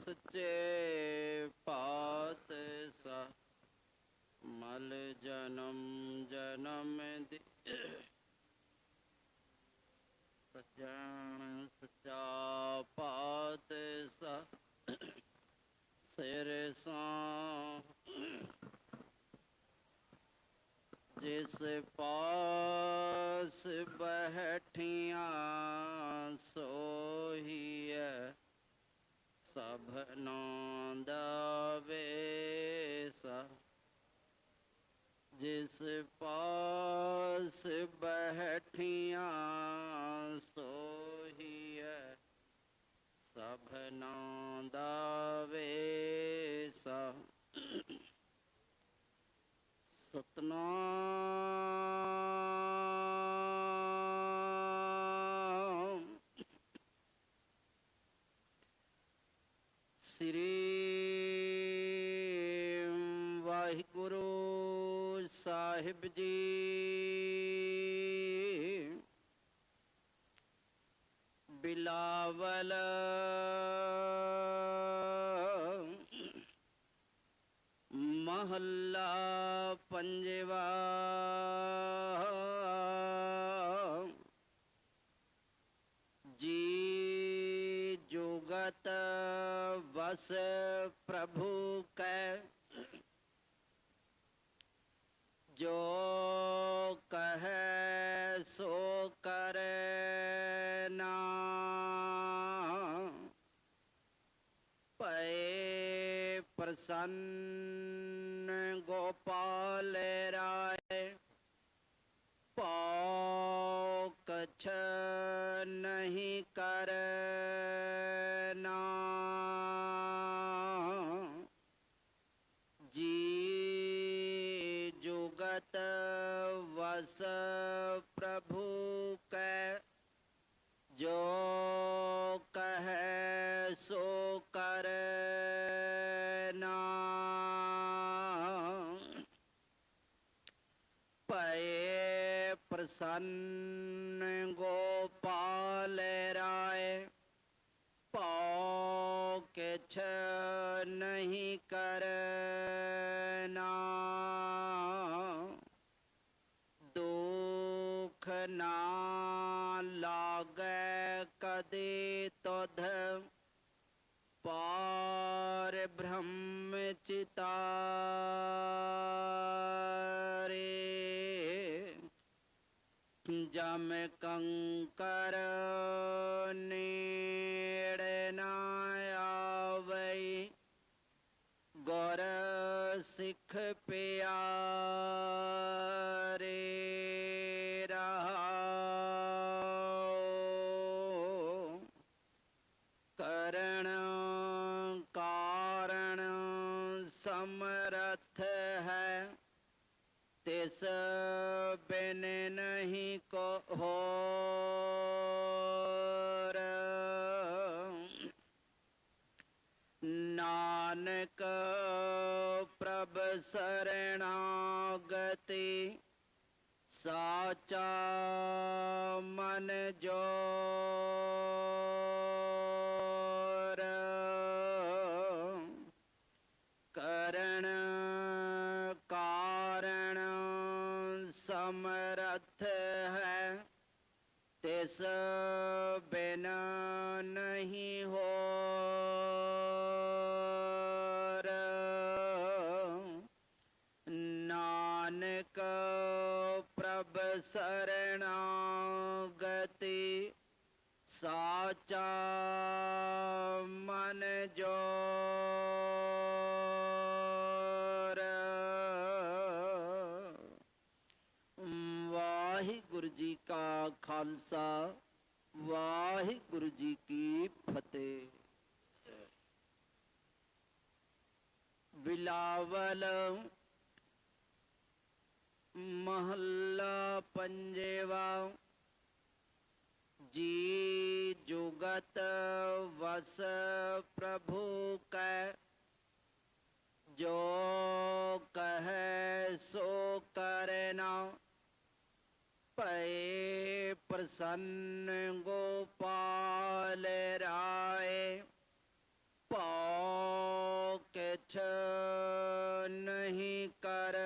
सच्चे पात सा मल जन्म जन्म दि। सजन सचा पात सा सिर सा जिस पात बस बैठिया सोहिय सभनो दवेसा जिस पास बैठिया सोहिय सब दावे सा सतना ਸ੍ਰੀ ਵਾਹਿਗੁਰੂ ਸਾਹਿਬ ਜੀ ਬਿਲਾਵਲ ਮਹੱਲਾ ਪੰਜਵਾ बस प्रभु कै। जो कह सो कर ना। प्रसन्न गोपाल राय। पौ कछ नहीं कर। स प्रभु कै जो कह सो कर पे प्रसन्न गोपाल राय पौ छ नहीं कर। ना लागे कदे तोध। पार ब्रह्म चितारे। जम कंकर नीड़ गौर सिख पिया समरथ है। तिस बिन नहीं को हो नानक प्रभ शरणागति साचा मन जो ऐस बिना नहीं हो नानक प्रभ शरणागति साचा वाहिगुरु जी का खालसा वाहिगुरु जी की फतेह। बिलावल महल्ला पंजेवा जी जुगत वस पय प्रसन्न गोपाल राय। पौ छ नहीं कर